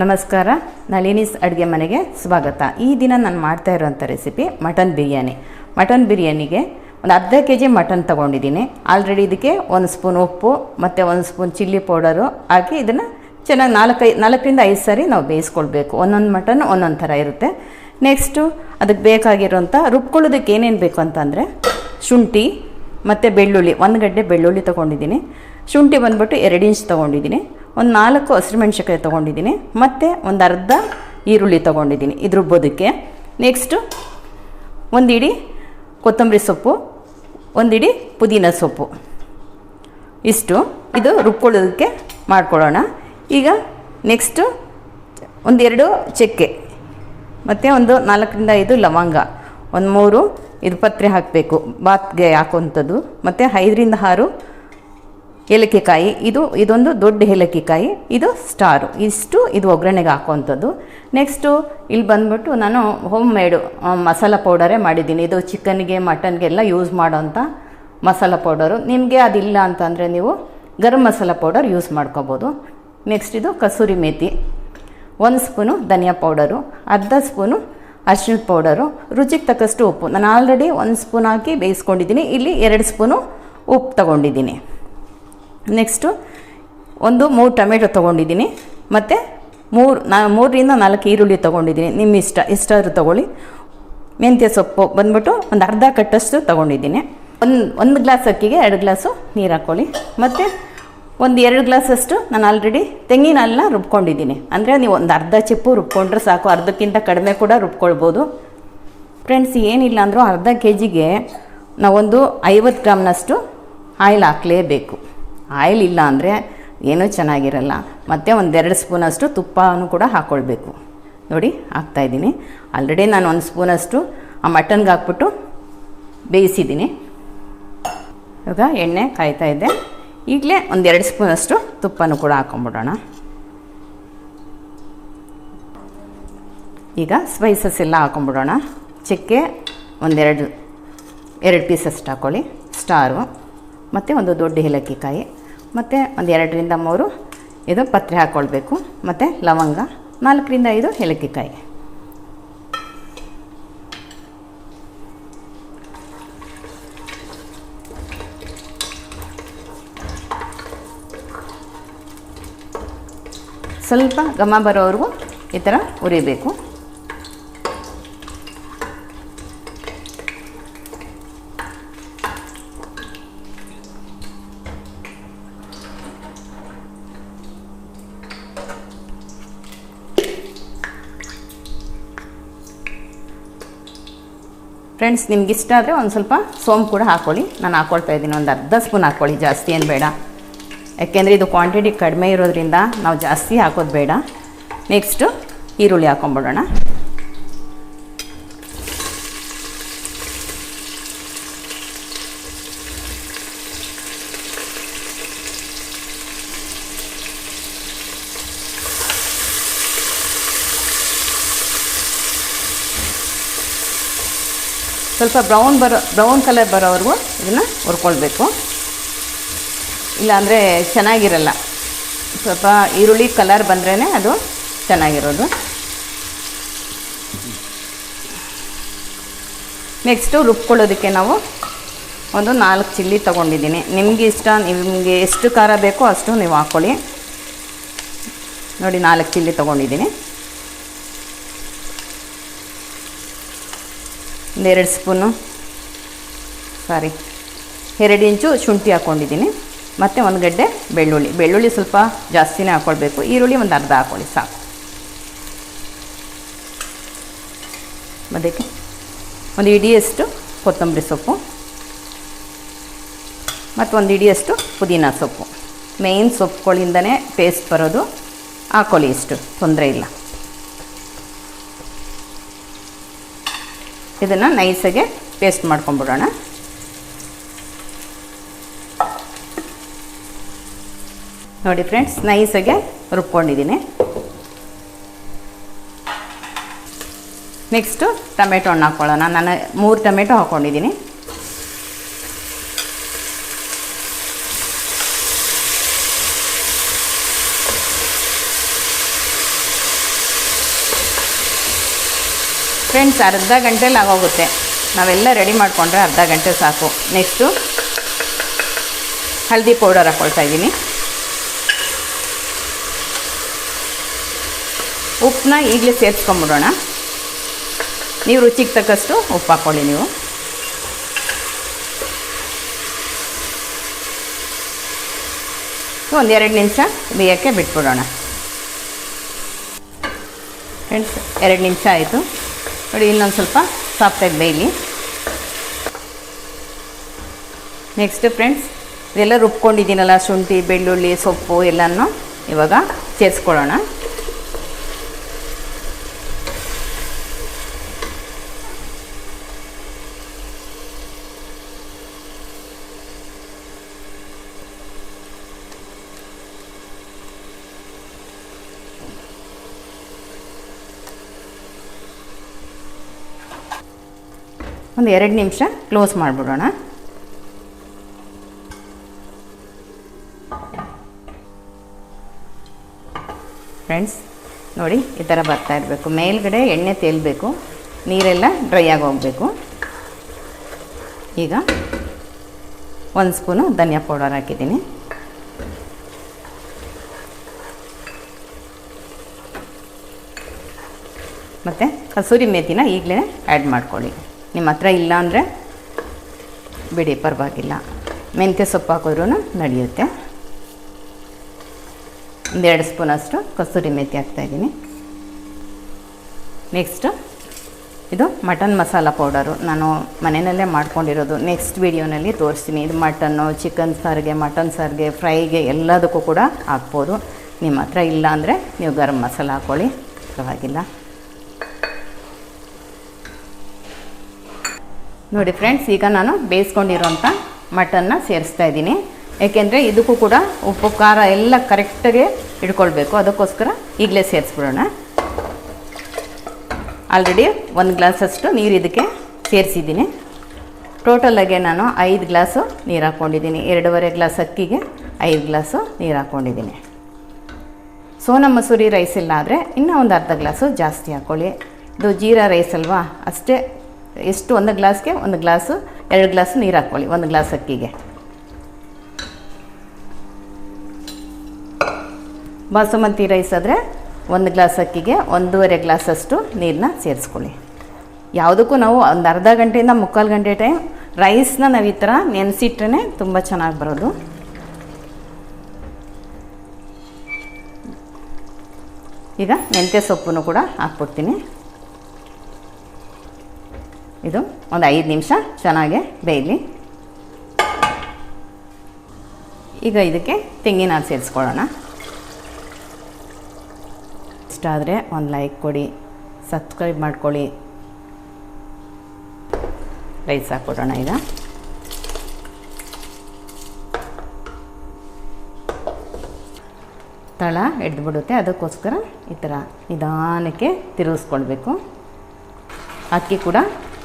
ನಮಸ್ಕಾರ. ನಳಿನೀಸ್ ಅಡುಗೆ ಮನೆಗೆ ಸ್ವಾಗತ. ಈ ದಿನ ನಾನು ಮಾಡ್ತಾ ಇರೋವಂಥ ರೆಸಿಪಿ ಮಟನ್ ಬಿರಿಯಾನಿ. ಮಟನ್ ಬಿರಿಯಾನಿಗೆ ಒಂದು ಅರ್ಧ ಕೆ ಜಿ ಮಟನ್ ತೊಗೊಂಡಿದ್ದೀನಿ. ಆಲ್ರೆಡಿ ಇದಕ್ಕೆ ಒಂದು ಸ್ಪೂನ್ ಉಪ್ಪು, ಮತ್ತು ಒಂದು ಸ್ಪೂನ್ ಚಿಲ್ಲಿ ಪೌಡರು ಹಾಕಿ ಇದನ್ನು ಚೆನ್ನಾಗಿ ನಾಲ್ಕೈ, ನಾಲ್ಕರಿಂದ ಐದು ಸಾರಿ ನಾವು ಬೇಯಿಸ್ಕೊಳ್ಬೇಕು. ಒಂದೊಂದು ಮಟನ್ ಒಂದೊಂದು ಥರ ಇರುತ್ತೆ. ನೆಕ್ಸ್ಟು ಅದಕ್ಕೆ ಬೇಕಾಗಿರೋಂಥ ರುಬ್ಕೊಳ್ಳೋದಕ್ಕೆ ಏನೇನು ಬೇಕು ಅಂತಂದರೆ ಶುಂಠಿ, ಮತ್ತು ಬೆಳ್ಳುಳ್ಳಿ, ಒಂದು ಗಡ್ಡೆ ಬೆಳ್ಳುಳ್ಳಿ ತೊಗೊಂಡಿದ್ದೀನಿ. ಶುಂಠಿ ಬಂದ್ಬಿಟ್ಟು ಎರಡು ಇಂಚ್ ತೊಗೊಂಡಿದ್ದೀನಿ. ಒಂದು ನಾಲ್ಕು ಹಸಿರುಮೆಣ್ಸಿಕಾಯಿ ತೊಗೊಂಡಿದ್ದೀನಿ, ಮತ್ತು ಒಂದು ಅರ್ಧ ಈರುಳ್ಳಿ ತೊಗೊಂಡಿದ್ದೀನಿ ಇದು ರುಬ್ಬೋದಕ್ಕೆ ನೆಕ್ಸ್ಟು ಒಂದು ಇಡೀ ಕೊತ್ತಂಬರಿ ಸೊಪ್ಪು, ಒಂದು ಇಡಿ ಪುದೀನ ಸೊಪ್ಪು. ಇಷ್ಟು, ಇದು ರುಬ್ಕೊಳ್ಳೋದಕ್ಕೆ ಮಾಡ್ಕೊಳ್ಳೋಣ. ಈಗ ನೆಕ್ಸ್ಟು ಒಂದೆರಡು ಚಕ್ಕೆ, ಮತ್ತು ಒಂದು ನಾಲ್ಕರಿಂದ ಐದು ಲವಂಗ, ಒಂದು ಮೂರು, ಇದು ಪತ್ರೆ ಹಾಕಬೇಕು, ಬಾತ್ಗೆ ಹಾಕುವಂಥದ್ದು, ಮತ್ತು ಐದರಿಂದ ಆರು ಏಲಕ್ಕಿಕಾಯಿ ಇದು ಇದೊಂದು ದೊಡ್ಡ ಏಲಕ್ಕಿಕಾಯಿ ಇದು ಸ್ಟಾರು. ಇಷ್ಟು ಇದು ಒಗ್ಗರಣೆಗೆ ಹಾಕುವಂಥದ್ದು. ನೆಕ್ಸ್ಟು ಇಲ್ಲಿ ಬಂದ್ಬಿಟ್ಟು ನಾನು ಹೋಮ್ ಮೇಡು ಮಸಾಲ ಪೌಡರೇ ಮಾಡಿದ್ದೀನಿ. ಇದು ಚಿಕನ್ಗೆ ಮಟನ್ಗೆಲ್ಲ ಯೂಸ್ ಮಾಡೋಂಥ ಮಸಾಲ ಪೌಡರು. ನಿಮಗೆ ಅದಿಲ್ಲ ಅಂತಂದರೆ ನೀವು ಗರಂ ಮಸಾಲ ಪೌಡರ್ ಯೂಸ್ ಮಾಡ್ಕೋಬೋದು. ನೆಕ್ಸ್ಟ್ ಇದು ಕಸೂರಿ ಮೇಥಿ ಒಂದು ಸ್ಪೂನು ಧನಿಯಾ ಪೌಡರು, ಅರ್ಧ ಸ್ಪೂನು ಅರಿಶಿಣದ ಪೌಡರು, ರುಚಿಗೆ ತಕ್ಕಷ್ಟು ಉಪ್ಪು. ನಾನು ಆಲ್ರೆಡಿ ಒಂದು ಸ್ಪೂನ್ ಹಾಕಿ ಬೇಯಿಸ್ಕೊಂಡಿದ್ದೀನಿ. ಇಲ್ಲಿ ಎರಡು ಸ್ಪೂನು ಉಪ್ಪು ತಗೊಂಡಿದ್ದೀನಿ. ನೆಕ್ಸ್ಟು ಒಂದು ಮೂರು ಟೊಮೆಟೊ ತೊಗೊಂಡಿದ್ದೀನಿ. ಮತ್ತು ಮೂರು, ನಾ, ಮೂರರಿಂದ ನಾಲ್ಕು ಈರುಳ್ಳಿ ತೊಗೊಂಡಿದ್ದೀನಿ. ನಿಮ್ಮ ಇಷ್ಟ ಎಷ್ಟಾದರೂ ತೊಗೊಳ್ಳಿ. ಮೆಂತ್ಯ ಸೊಪ್ಪು ಬಂದ್ಬಿಟ್ಟು ಒಂದು ಅರ್ಧ ಕಟ್ಟಷ್ಟು ತೊಗೊಂಡಿದ್ದೀನಿ. ಒಂದು ಒಂದು ಗ್ಲಾಸ್ ಅಕ್ಕಿಗೆ ಎರಡು ಗ್ಲಾಸು ನೀರು ಹಾಕ್ಕೊಳ್ಳಿ. ಮತ್ತು ಒಂದು ಎರಡು ಗ್ಲಾಸಷ್ಟು ನಾನು ಆಲ್ರೆಡಿ ತೆಂಗಿನ ಹಾಲನ್ನ ರುಬ್ಕೊಂಡಿದ್ದೀನಿ. ಅಂದರೆ ನೀವು ಒಂದು ಅರ್ಧ ಚಿಪ್ಪು ರುಬ್ಕೊಂಡ್ರೆ ಸಾಕು. ಅರ್ಧಕ್ಕಿಂತ ಕಡಿಮೆ ಕೂಡ ರುಬ್ಕೊಳ್ಬೋದು. ಫ್ರೆಂಡ್ಸ್ ಏನಿಲ್ಲ ಅಂದರೂ ಅರ್ಧ ಕೆ ಜಿಗೆ ನಾವೊಂದು ಐವತ್ತು ಗ್ರಾಮ್ನಷ್ಟು ಆಯಿಲ್ ಹಾಕಲೇಬೇಕು. ಆಯಿಲ್ ಇಲ್ಲ ಅಂದರೆ ಏನೂ ಚೆನ್ನಾಗಿರಲ್ಲ. ಮತ್ತು ಒಂದೆರಡು ಸ್ಪೂನಷ್ಟು ತುಪ್ಪನೂ ಕೂಡ ಹಾಕ್ಕೊಳ್ಬೇಕು ನೋಡಿ ಹಾಕ್ತಾಯಿದ್ದೀನಿ ಆಲ್ರೆಡಿ ನಾನು ಒಂದು ಸ್ಪೂನಷ್ಟು ಆ ಮಟನ್ಗೆ ಹಾಕ್ಬಿಟ್ಟು ಬೇಯಿಸಿದ್ದೀನಿ. ಇವಾಗ ಎಣ್ಣೆ ಕಾಯ್ತಾ ಇದ್ದೆ. ಈಗಲೇ ಒಂದೆರಡು ಸ್ಪೂನಷ್ಟು ತುಪ್ಪನೂ ಕೂಡ ಹಾಕೊಂಬಿಡೋಣ. ಈಗ ಸ್ಪೈಸಸ್ ಎಲ್ಲ ಹಾಕೊಂಬಿಡೋಣ. ಚಕ್ಕೆ ಒಂದೆರಡು, ಎರಡು ಪೀಸಸ್ ಹಾಕ್ಕೊಳ್ಳಿ ಸ್ಟಾರು. ಮತ್ತು ಒಂದು ದೊಡ್ಡ ಏಲಕ್ಕಿಕಾಯಿ ಮತ್ತು ಒಂದು ಎರಡರಿಂದ ಮೂರು, ಇದು ಪತ್ರೆ ಹಾಕ್ಕೊಳ್ಬೇಕು ಮತ್ತು ಲವಂಗ, ನಾಲ್ಕರಿಂದ ಐದು ಏಲಕ್ಕಿಕಾಯಿ. ಸ್ವಲ್ಪ ಘಮ ಬರೋವರೆಗೂ ಈ ಥರ ಉರಿಬೇಕು. ಫ್ರೆಂಡ್ಸ್ ನಿಮ್ಗೆ ಇಷ್ಟ ಆದರೆ ಒಂದು ಸ್ವಲ್ಪ ಸೋಂಪು ಕೂಡ ಹಾಕ್ಕೊಳ್ಳಿ ನಾನು ಹಾಕ್ಕೊಳ್ತಾ ಇದ್ದೀನಿ, ಒಂದು ಅರ್ಧ ಸ್ಪೂನ್ ಹಾಕ್ಕೊಳ್ಳಿ ಜಾಸ್ತಿ ಏನು ಬೇಡ. ಯಾಕೆಂದರೆ ಇದು ಕ್ವಾಂಟಿಟಿ ಕಡಿಮೆ ಇರೋದ್ರಿಂದ ನಾವು ಜಾಸ್ತಿ ಹಾಕೋದು ಬೇಡ. ನೆಕ್ಸ್ಟು ಈರುಳ್ಳಿ ಹಾಕೊಂಬಿಡೋಣ. ಸ್ವಲ್ಪ ಬ್ರೌನ್ ಬರೋ, ಬ್ರೌನ್ ಕಲರ್ ಬರೋವರೆಗೂ ಇದನ್ನು ಹುರ್ಕೊಳ್ಬೇಕು. ಇಲ್ಲಾಂದರೆ ಚೆನ್ನಾಗಿರಲ್ಲ. ಸ್ವಲ್ಪ ಈರುಳ್ಳಿ ಕಲರ್ ಬಂದ್ರೇ ಅದು ಚೆನ್ನಾಗಿರೋದು. ನೆಕ್ಸ್ಟು ರುಬ್ಕೊಳ್ಳೋದಕ್ಕೆ ನಾವು ಒಂದು ನಾಲ್ಕು ಚಿಲ್ಲಿ ತೊಗೊಂಡಿದ್ದೀನಿ. ನಿಮಗೆ ಇಷ್ಟ, ನಿಮಗೆ ಎಷ್ಟು ಖಾರ ಬೇಕೋ ಅಷ್ಟು ನೀವು ಹಾಕ್ಕೊಳ್ಳಿ ನೋಡಿ ನಾಲ್ಕು ಚಿಲ್ಲಿ ತೊಗೊಂಡಿದ್ದೀನಿ. ಒಂದೆರಡು ಸ್ಪೂನು. ಸಾರಿ. ಎರಡು ಇಂಚು ಶುಂಠಿ ಹಾಕ್ಕೊಂಡಿದ್ದೀನಿ. ಮತ್ತು ಒಂದು ಗಡ್ಡೆ ಬೆಳ್ಳುಳ್ಳಿ. ಬೆಳ್ಳುಳ್ಳಿ ಸ್ವಲ್ಪ ಜಾಸ್ತಿನೇ ಹಾಕ್ಕೊಳ್ಬೇಕು ಈರುಳ್ಳಿ ಒಂದು ಅರ್ಧ ಹಾಕ್ಕೊಳ್ಳಿ ಸಾಕು. ಅದಕ್ಕೆ ಒಂದು ಇಡಿಯಷ್ಟು ಕೊತ್ತಂಬರಿ ಸೊಪ್ಪು. ಮತ್ತು ಒಂದು ಇಡಿಯಷ್ಟು ಪುದೀನ ಸೊಪ್ಪು. ಮೇಯ್ನ್ ಸೊಪ್ಪುಗಳಿಂದನೇ ಪೇಸ್ಟ್ ಬರೋದು. ಹಾಕ್ಕೊಳ್ಳಿ ಇಷ್ಟು. ತೊಂದರೆ ಇಲ್ಲ. ಇದನ್ನು ನೈಸಾಗೆ ಪೇಸ್ಟ್ ಮಾಡ್ಕೊಂಬಿಡೋಣ ನೋಡಿ ಫ್ರೆಂಡ್ಸ್ ನೈಸಾಗೆ ರುಬ್ಕೊಂಡಿದ್ದೀನಿ. ನೆಕ್ಸ್ಟು ಟೊಮೆಟೊ ಹಣ್ಣು ಹಾಕ್ಕೊಳ್ಳೋಣ ನಾನು ಮೂರು ಟೊಮೆಟೊ ಹಾಕ್ಕೊಂಡಿದ್ದೀನಿ ಫ್ರೆಂಡ್ಸ್ ಅರ್ಧ ಗಂಟೆಲಿ ಆಗೋಗುತ್ತೆ ನಾವೆಲ್ಲ ರೆಡಿ ಮಾಡಿಕೊಂಡ್ರೆ ಅರ್ಧ ಗಂಟೆ ಸಾಕು. ನೆಕ್ಸ್ಟು ಹಳದಿ ಪೌಡರ್ ಹಾಕ್ಕೊಳ್ತಾ ಇದ್ದೀನಿ. ಉಪ್ಪನ್ನ ಈಗಲೇ ಸೇರಿಸ್ಕೊಂಬಿಡೋಣ. ನೀವು ರುಚಿಗೆ ತಕ್ಕಷ್ಟು ಉಪ್ಪು ಹಾಕ್ಕೊಳ್ಳಿ ನೀವು. ಒಂದು ಎರಡು ನಿಮಿಷ ಬೇಯೋಕ್ಕೆ ಬಿಟ್ಬಿಡೋಣ. ಫ್ರೆಂಡ್ಸ್ ಎರಡು ನಿಮಿಷ ಆಯಿತು. ನೋಡಿ, ಇನ್ನೊಂದು ಸ್ವಲ್ಪ ಸಾಫ್ಟಾಗಿ ಬೇಯಲಿ. ನೆಕ್ಸ್ಟ್ ಫ್ರೆಂಡ್ಸ್ ಇದೆಲ್ಲ ರುಬ್ಕೊಂಡಿದ್ದೀನಲ್ಲ, ಶುಂಠಿ, ಬೆಳ್ಳುಳ್ಳಿ, ಸೊಪ್ಪು ಎಲ್ಲನೂ ಇವಾಗ ಸೇರಿಸ್ಕೊಳ್ಳೋಣ. ಒಂದು ಎರಡು ನಿಮಿಷ ಕ್ಲೋಸ್ ಮಾಡಿಬಿಡೋಣ. ಫ್ರೆಂಡ್ಸ್ ನೋಡಿ, ಈ ಥರ ಬರ್ತಾ ಇರಬೇಕು. ಮೇಲ್ಗಡೆ ಎಣ್ಣೆ ತೇಲಬೇಕು. ನೀರೆಲ್ಲ ಡ್ರೈ ಆಗಿ ಹೋಗಬೇಕು. ಈಗ ಒಂದು ಸ್ಪೂನು ಧನಿಯಾ ಪೌಡರ್ ಹಾಕಿದ್ದೀನಿ. ಮತ್ತು ಕಸೂರಿ ಮೇಥಿನ ಈಗಲೇ ಆ್ಯಡ್ ಮಾಡ್ಕೊಳ್ಳಿ. ನಿಮ್ಮ ಹತ್ರ ಇಲ್ಲ ಅಂದರೆ ಬಿಡಿ, ಪರವಾಗಿಲ್ಲ. ಮೆಂತ್ಯ ಸೊಪ್ಪು ಹಾಕಿದ್ರೂ ನಡೆಯುತ್ತೆ. ಒಂದೆರಡು ಸ್ಪೂನಷ್ಟು ಕಸೂರಿ ಮೆಂತಿ ಹಾಕ್ತಾಯಿದ್ದೀನಿ ನೆಕ್ಸ್ಟು ಇದು ಮಟನ್ ಮಸಾಲ ಪೌಡರು. ನಾನು ಮನೆಯಲ್ಲೇ ಮಾಡ್ಕೊಂಡಿರೋದು. ನೆಕ್ಸ್ಟ್ ವಿಡಿಯೋನಲ್ಲಿ ತೋರಿಸ್ತೀನಿ. ಇದು ಮಟನ್ನು ಚಿಕನ್ ಸಾರಿಗೆ ಮಟನ್ ಸಾರಿಗೆ ಫ್ರೈಗೆ ಎಲ್ಲದಕ್ಕೂ ಕೂಡ ಹಾಕ್ಬೋದು. ನಿಮ್ಮ ಹತ್ರ ಇಲ್ಲ ಅಂದರೆ ನೀವು ಗರಂ ಮಸಾಲ ಹಾಕ್ಕೊಳ್ಳಿ. ಪರವಾಗಿಲ್ಲ. ನೋಡಿ ಫ್ರೆಂಡ್ಸ್, ಈಗ ನಾನು ಬೇಯಿಸ್ಕೊಂಡಿರೋಂಥ ಮಟನ್ನ ಸೇರಿಸ್ತಾ ಇದ್ದೀನಿ. ಏಕೆಂದರೆ ಇದಕ್ಕೂ ಕೂಡ ಉಪ್ಪು, ಖಾರ ಎಲ್ಲ ಕರೆಕ್ಟಾಗಿ ಇಟ್ಕೊಳ್ಬೇಕು. ಅದಕ್ಕೋಸ್ಕರ ಈಗಲೇ ಸೇರಿಸ್ಬಿಡೋಣ. ಆಲ್ರೆಡಿ ಒಂದು ಗ್ಲಾಸಷ್ಟು ನೀರು ಇದಕ್ಕೆ ಸೇರಿಸಿದ್ದೀನಿ. ಟೋಟಲಾಗೆ ನಾನು ಐದು ಗ್ಲಾಸು ನೀರು ಹಾಕ್ಕೊಂಡಿದ್ದೀನಿ. ಎರಡೂವರೆ ಗ್ಲಾಸ್ ಅಕ್ಕಿಗೆ ಐದು ಗ್ಲಾಸು ನೀರು ಹಾಕ್ಕೊಂಡಿದ್ದೀನಿ. ಸೋನಾ ಮಸೂರಿ ರೈಸ್ ಇಲ್ಲ ಆದರೆ ಇನ್ನೂ ಒಂದು ಅರ್ಧ ಗ್ಲಾಸು ಜಾಸ್ತಿ ಹಾಕ್ಕೊಳ್ಳಿ ಇದು ಜೀರಾ ರೈಸ್ ಅಲ್ವಾ? ಅಷ್ಟೇ ಎಷ್ಟು? ಒಂದು ಗ್ಲಾಸ್ಗೆ ಒಂದು ಗ್ಲಾಸು, ಎರಡು ಗ್ಲಾಸ್ ನೀರು ಹಾಕ್ಕೊಳ್ಳಿ, ಒಂದು ಗ್ಲಾಸ್ ಅಕ್ಕಿಗೆ. ಬಾಸುಮತಿ ರೈಸ್ ಆದರೆ ಒಂದು ಗ್ಲಾಸ್ ಅಕ್ಕಿಗೆ ಒಂದೂವರೆ ಗ್ಲಾಸಷ್ಟು ನೀರನ್ನ ಸೇರಿಸ್ಕೊಳ್ಳಿ. ಯಾವುದಕ್ಕೂ ನಾವು ಒಂದು ಅರ್ಧ ಗಂಟೆಯಿಂದ ಮುಕ್ಕಾಲು ಗಂಟೆ ಟೈಮ್ ರೈಸ್ನ ನಾವು ಈ ಥರ ನೆನೆಸಿಟ್ರೇ ತುಂಬ ಚೆನ್ನಾಗಿ ಬರೋದು. ಈಗ ಮೆಂತ್ಯ ಸೊಪ್ಪನ್ನು ಕೂಡ ಹಾಕ್ಬಿಡ್ತೀನಿ. ಇದು ಒಂದು ಐದು ನಿಮಿಷ ಚೆನ್ನಾಗೆ ಬೇಯಲಿ. ಈಗ ಇದಕ್ಕೆ ತೆಂಗಿನ ಹಾಲು ಸೇರಿಸ್ಕೊಳ್ಳೋಣ. ಇಷ್ಟ ಆದರೆ ಒಂದು ಲೈಕ್ ಕೊಡಿ ಸಬ್ಸ್ಕ್ರೈಬ್ ಮಾಡ್ಕೊಳ್ಳಿ. ರೈಸ್ ಹಾಕ್ಕೊಡೋಣ ಈಗ. ತಳ ಹಿಡ್ದುಬಿಡುತ್ತೆ ಅದಕ್ಕೋಸ್ಕರ ಈ ಥರ ನಿಧಾನಕ್ಕೆ ತಿರುಗಿಸ್ಕೊಳ್ಬೇಕು. ಅಕ್ಕಿ ಕೂಡ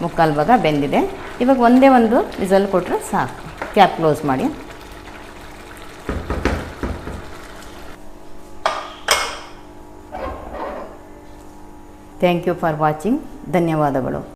ಮುಕ್ಕಾಲು ಭಾಗ ಬೆಂದಿದೆ. ಇವಾಗ ಒಂದೇ ಒಂದು ವಿಸಲ್ ಕೊಟ್ಟರೆ ಸಾಕು. ಕ್ಯಾಪ್ ಕ್ಲೋಸ್ ಮಾಡಿ. ಥ್ಯಾಂಕ್ ಯು ಫಾರ್ ವಾಚಿಂಗ್ ಧನ್ಯವಾದಗಳು.